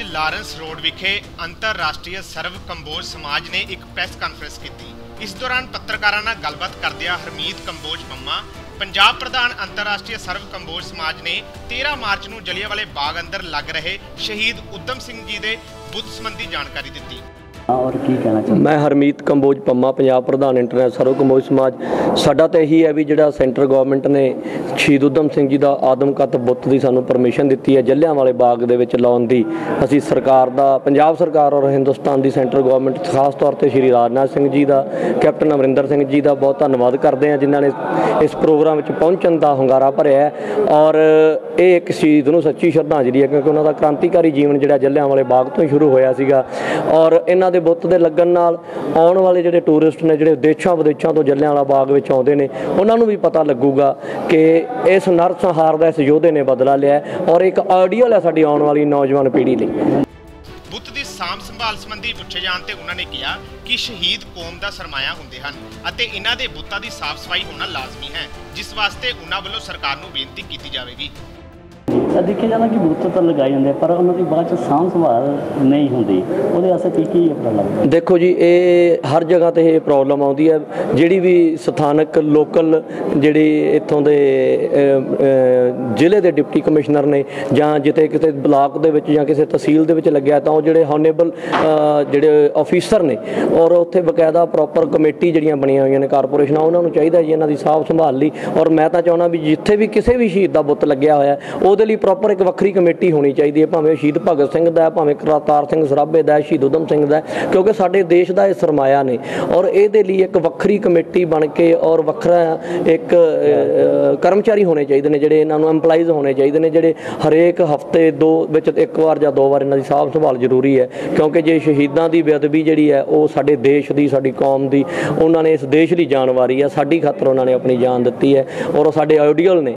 Lawrence road ਵਿਖੇ ਅੰਤਰਰਾਸ਼ਟਰੀ ਸਰਵ ਕੰਬੋਜ ਸਮਾਜ ਨੇ ਇੱਕ ਪ੍ਰੈਸ ਕਾਨਫਰੰਸ ਕੀਤੀ। ਇਸ ਦੌਰਾਨ ਪੱਤਰਕਾਰਾਂ ਨਾਲ ਗੱਲਬਾਤ ਕਰਦਿਆਂ ਹਰਮੀਤ ਕੰਬੋਜ ਪੰਮਾ ਪੰਜਾਬ ਪ੍ਰਧਾਨ ਅੰਤਰਰਾਸ਼ਟਰੀ ਸਰਵ ਕੰਬੋਜ ਸਮਾਜ ਨੇ 13 ਮਾਰਚ ਨੂੰ ਜਲਿਆਂਵਾਲੇ ਬਾਗ ਅੰਦਰ ਲੱਗ ਰਹੇ ਸ਼ਹੀਦ ਉਦਮ ਸਿੰਘ ਜੀ ਦੇ ਬੁੱਤ ਸੰਬੰਧੀ ਜਾਣਕਾਰੀ ਦਿੱਤੀ। ਔਰ ਕੀ ਕਹਿਣਾ ਚਾਹੁੰਦੇ ਮੈਂ ਹਰਮੀਤ ਕੰਬੋਜ ਪੰਮਾ, ਪੰਜਾਬ ਪ੍ਰਧਾਨ ਇੰਟਰਨੈਸ਼ਨਲ ਸਰਵ ਕੰਬੋਜ ਸਮਾਜ। ਸਾਡਾ ਤਾਂ ਇਹੀ ਹੈ ਵੀ ਜਿਹੜਾ ਸੈਂਟਰ ਗਵਰਨਮੈਂਟ ਨੇ ਸ਼ਹੀਦ ਉਦਮ ਸਿੰਘ ਜੀ ਦਾ ਆਦਮਕਤ ਬੁੱਤ ਦੀ ਸਾਨੂੰ ਪਰਮਿਸ਼ਨ ਦਿੱਤੀ ਹੈ ਜਲਿਆਂਵਾਲੇ ਬਾਗ ਦੇ ਵਿੱਚ ਲਾਉਣ ਦੀ। ਅਸੀਂ ਸਰਕਾਰ ਦਾ, ਪੰਜਾਬ ਸਰਕਾਰ ਔਰ ਹਿੰਦੁਸਤਾਨ ਦੀ ਸੈਂਟਰ ਗਵਰਨਮੈਂਟ ਖਾਸ ਤੌਰ ਤੇ ਸ਼੍ਰੀ ਰਾਜਨਾਥ ਸਿੰਘ ਜੀ ਦਾ, ਕੈਪਟਨ ਅਮਰਿੰਦਰ ਸਿੰਘ ਜੀ ਦਾ ਬਹੁਤ ਧੰਨਵਾਦ ਕਰਦੇ ਹਾਂ, ਜਿਨ੍ਹਾਂ ਨੇ ਇਸ ਪ੍ਰੋਗਰਾਮ ਵਿੱਚ ਪਹੁੰਚਣ ਦਾ ਹੁੰਗਾਰਾ ਭਰਿਆ ਹੈ। ਔਰ ਇਹ ਇੱਕ ਸ਼ਹੀਦ ਨੂੰ ਸੱਚੀ ਸ਼ਰਧਾਂਜਲੀ ਹੈ, ਕਿਉਂਕਿ ਉਹਨਾਂ ਦਾ ਕ੍ਰਾਂਤੀਕਾਰੀ ਜੀਵਨ ਜਿਹੜਾ ਜਲਿਆਂਵਾਲੇ ਬਾਗ ਤੋਂ ਹੀ ਸ਼ੁਰੂ ਹੋਇਆ ਸੀਗਾ। ਔਰ ਇਹਨਾਂ ਦੇ ਬੁੱਤ ਦੇ ਲੱਗਣ ਨਾਲ ਆਉਣ ਵਾਲੇ ਜਿਹੜੇ ਟੂਰਿਸਟ ਨੇ, ਜਿਹੜੇ ਦੇਸ਼ਾਂ ਵਿਦੇਸ਼ਾਂ ਤੋਂ ਜਲਿਆਂਵਾਲਾ ਬਾਗ ਵਿੱਚ ਆਉਂਦੇ ਨੇ, ਉਹਨਾਂ ਨੂੰ ਵੀ ਪਤਾ ਲੱਗੂਗਾ ਕਿ ਇਸ ਨਰਸੰਹਾਰ ਦਾ ਇਸ ਯੋਧੇ ਨੇ ਬਦਲਾ ਲਿਆ ਔਰ ਇੱਕ ਆਈਡੀਅਲ ਹੈ ਸਾਡੀ ਆਉਣ ਵਾਲੀ ਨੌਜਵਾਨ ਪੀੜ੍ਹੀ ਲਈ। ਬੁੱਤ ਦੀ ਸਾਂਭ ਸੰਭਾਲ ਸੰਬੰਧੀ ਪੁੱਛੇ ਜਾਣ ਤੇ ਉਹਨਾਂ ਨੇ ਕਿਹਾ ਕਿ ਸ਼ਹੀਦ ਕੌਮ ਦਾ ਸਰਮਾਇਆ ਹੁੰਦੇ ਹਨ ਅਤੇ ਇਹਨਾਂ ਦੇ ਬੁੱਤਾਂ ਦੀ ਸਾਫ਼ ਸਫ਼ਾਈ ਹੋਣਾ ਲਾਜ਼ਮੀ ਹੈ, ਜਿਸ ਵਾਸਤੇ ਉਹਨਾਂ ਵੱਲੋਂ ਸਰਕਾਰ ਨੂੰ ਬੇਨਤੀ ਕੀਤੀ ਜਾਵੇਗੀ। ਦੇਖਿਆ ਜਾਂਦਾ ਕਿ ਬੂਤ ਤਾਂ ਲਗਾਏ ਜਾਂਦੇ ਆ, ਪਰ ਉਹਨਾਂ ਦੀ ਬਾਅਦ ਚ ਸਾਂਭ ਸੰਭਾਲ ਨਹੀਂ ਹੁੰਦੀ। ਉਹਦੇ ਵਾਸਤੇ ਕੀ ਕੀ ਆਪਣਾ ਦੇਖੋ ਜੀ ਇਹ ਹਰ ਜਗ੍ਹਾ ਤੇ ਇਹ ਪ੍ਰੋਬਲਮ ਆਉਂਦੀ ਹੈ ਜਿਹੜੀ ਵੀ ਸਥਾਨਕ ਲੋਕਲ ਜਿਹੜੀ ਇੱਥੋਂ ਦੇ ਜ਼ਿਲ੍ਹੇ ਦੇ ਡਿਪਟੀ ਕਮਿਸ਼ਨਰ ਨੇ ਜਾਂ ਜਿੱਥੇ ਕਿਤੇ ਬਲਾਕ ਦੇ ਵਿੱਚ ਜਾਂ ਕਿਸੇ ਤਹਿਸੀਲ ਦੇ ਵਿੱਚ ਲੱਗਿਆ ਤਾਂ ਉਹ ਜਿਹੜੇ ਹੌਨੇਬਲ ਜਿਹੜੇ ਆਫੀਸਰ ਨੇ ਔਰ ਉੱਥੇ ਬਕਾਇਦਾ ਪ੍ਰੋਪਰ ਕਮੇਟੀ ਜਿਹੜੀਆਂ ਬਣੀਆਂ ਹੋਈਆਂ ਨੇ ਕਾਰਪੋਰੇਸ਼ਨਾਂ ਉਹਨਾਂ ਨੂੰ ਚਾਹੀਦਾ ਜੀ ਇਹਨਾਂ ਦੀ ਸਾਫ਼ ਸੰਭਾਲ ਲਈ। ਔਰ ਮੈਂ ਤਾਂ ਚਾਹੁੰਦਾ ਵੀ ਜਿੱਥੇ ਵੀ ਕਿਸੇ ਵੀ ਸ਼ਹੀਦ ਦਾ ਬੁੱਤ ਲੱਗਿਆ ਹੋਇਆ ਉਹਦੇ ਲਈ ਪ੍ਰੋਪਰ ਇੱਕ ਵੱਖਰੀ ਕਮੇਟੀ ਹੋਣੀ ਚਾਹੀਦੀ ਹੈ, ਭਾਵੇਂ ਸ਼ਹੀਦ ਭਗਤ ਸਿੰਘ ਦਾ ਭਾਵੇਂ ਕਰਤਾਰ ਸਿੰਘ ਸਰਾਭੇ ਦਾ ਸ਼ਹੀਦ ਉਦਮ ਸਿੰਘ ਦਾ ਕਿਉਂਕਿ ਸਾਡੇ ਦੇਸ਼ ਦਾ ਇਹ ਸਰਮਾਇਆ ਨੇ ਔਰ ਇਹਦੇ ਲਈ ਇੱਕ ਵੱਖਰੀ ਕਮੇਟੀ ਬਣ ਕੇ ਔਰ ਵੱਖਰਾ ਇੱਕ ਕਰਮਚਾਰੀ ਹੋਣੇ ਚਾਹੀਦੇ ਨੇ, ਜਿਹੜੇ ਇਹਨਾਂ ਨੂੰ EMPLOYEES ਹੋਣੇ ਚਾਹੀਦੇ ਨੇ, ਜਿਹੜੇ ਹਰੇਕ ਹਫ਼ਤੇ ਦੋ ਵਿੱਚ ਇੱਕ ਵਾਰ ਜਾਂ ਦੋ ਵਾਰ ਇਹਨਾਂ ਦੀ ਸਾਫ਼ ਸੰਭਾਲ ਜ਼ਰੂਰੀ ਹੈ, ਕਿਉਂਕਿ ਜੇ ਸ਼ਹੀਦਾਂ ਦੀ ਬੇਅਦਬੀ ਜਿਹੜੀ ਹੈ, ਉਹ ਸਾਡੇ ਦੇਸ਼ ਦੀ, ਸਾਡੀ ਕੌਮ ਦੀ, ਉਹਨਾਂ ਨੇ ਇਸ ਦੇਸ਼ ਦੀ ਜਾਨ ਵਾਰੀ ਹੈ, ਸਾਡੀ ਖਾਤਰ ਉਹਨਾਂ ਨੇ ਆਪਣੀ ਜਾਨ ਦਿੱਤੀ ਹੈ ਔਰ ਉਹ ਸਾਡੇ ਆਈਡੀਅਲ ਨੇ।